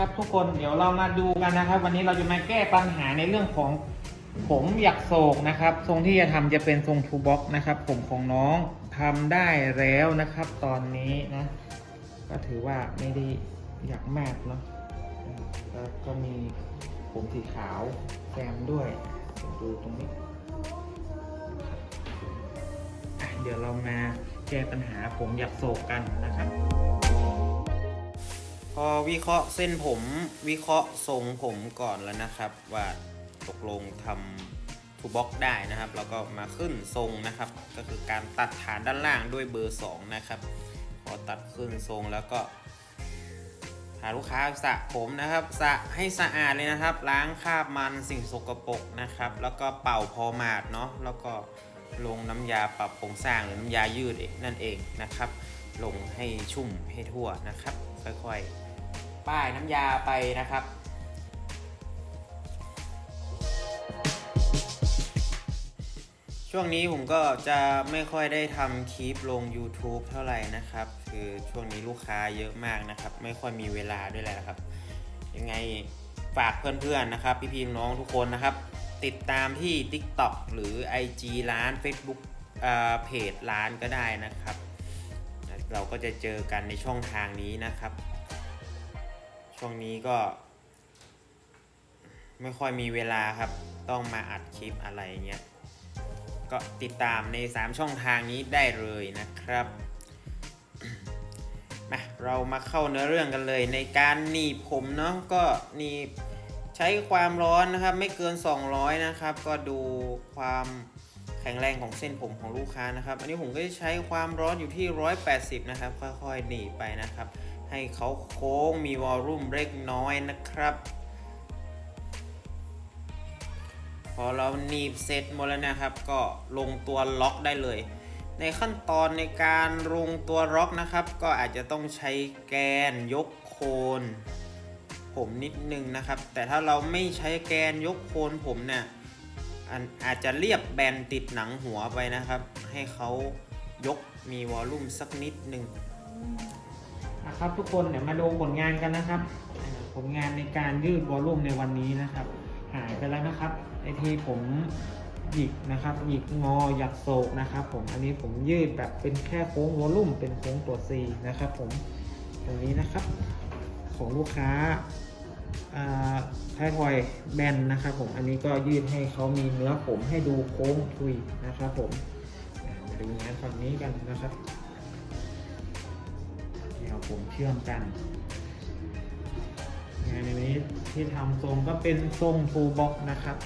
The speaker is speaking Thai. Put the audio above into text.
นะครับ ทุกคนเดี๋ยวเรามาดูกันนะครับ วันนี้เราจะมาแก้ปัญหาในเรื่องของผมอยากโศกนะครับ ทรงที่จะทำจะเป็นทรงทูบ็อกนะครับ ผมของน้องทำได้แล้วนะครับ ตอนนี้นะ ก็ถือว่าไม่ได้อยากมากเนาะแล้วก็มีผมสีขาวแซมด้วยดูตรงนี้เดี๋ยวเรามาแก้ปัญหาผมอยากโศกกันนะครับ พอวิเคราะห์เส้นผมวิเคราะห์ทรงผมก่อนแล้วนะครับ ว่าตกลงทำทูบ็อกได้นะครับ แล้วก็มาขึ้นทรงนะครับ ก็คือการตัดฐานด้านล่างด้วยเบอร์ 2 นะครับ พอตัดขึ้นทรงแล้วก็หาลูกค้าสระผมนะครับสระให้สะอาดเลยนะครับ ล้างคราบมันสิ่งสกปรกนะครับ แล้วก็เป่าพอมาดเนาะแล้วก็ลงน้ำยาปรับโครงสร้างหรือน้ำยายืดเองนั่นเองนะครับ ลงให้ชุ่มให้ทั่วนะครับ ค่อยๆ ป้ายน้ำยาไปนะครับช่วงนี้ผมก็จะไม่ค่อยได้ทำคลิปลง YouTube เท่าไหร่นะครับ คือช่วงนี้ลูกค้าเยอะมากนะครับ ไม่ค่อยมีเวลาด้วยแหละครับ ยังไงฝากเพื่อนๆนะครับ พี่ๆน้องทุกคนนะครับ ติดตามที่ TikTok หรือ IG ร้าน Facebook อ่าเพจร้านก็ได้นะครับ เราก็จะเจอกันในช่องทางนี้นะครับ ช่วงนี้ก็ ไม่ค่อยมีเวลาครับ ต้องมาอัดคลิปอะไรเงี้ย ก็ติดตามใน 3 ช่องทางนี้ได้เลยนะครับมาเรามาเข้าเนื้อเรื่องกันเลย ในการหนีบผมเนาะก็หนีบใช้ความร้อนนะครับ ไม่เกิน 200 นะครับ ก็ดูความ แข็งแรงของเส้นผมของลูกค้านะครับ อันนี้ผมก็จะใช้ความร้อนอยู่ที่ 180 นะครับ ค่อยๆหนีบไปนะครับ ให้เขาโค้งมีวอลลุ่มเล็กน้อยนะครับ พอเราหนีบเสร็จหมดแล้วนะครับ ก็ลงตัวล็อกได้เลย ในขั้นตอนในการลงตัวล็อกนะครับ ก็อาจจะต้องใช้แกนยกโคนผมนิดนึงนะครับ แต่ถ้าเราไม่ใช้แกนยกโคนผมเนี่ย อันอาจจะเรียบแบนติดหนังหัวไปนะครับ ให้เขายกมีวอลลุ่มสักนิดหนึ่งนะครับทุกคนเดี๋ยวมาดูผลงานกันนะครับผลงานในการยืดวอลลุ่มในวันนี้นะครับ หายไปแล้วนะครับไอทีผมหยิกนะครับหยิกงอหยักโศกนะครับ ผมอันนี้ผมยืดแบบเป็นแค่โค้งวอลลุ่มเป็นโค้งตัว C นะครับ ผมตรงนี้นะครับของลูกค้า ท้ายทอยแบนนะครับผม อันนี้ก็ยืดให้เขามีเนื้อผมให้ดูโค้งทุยนะครับผมมาดูงานฝั่งนี้กันนะครับเดี๋ยวผมเชื่อมกันงานในนี้ที่ทำทรงก็เป็นทรงทูบ็อกนะครับ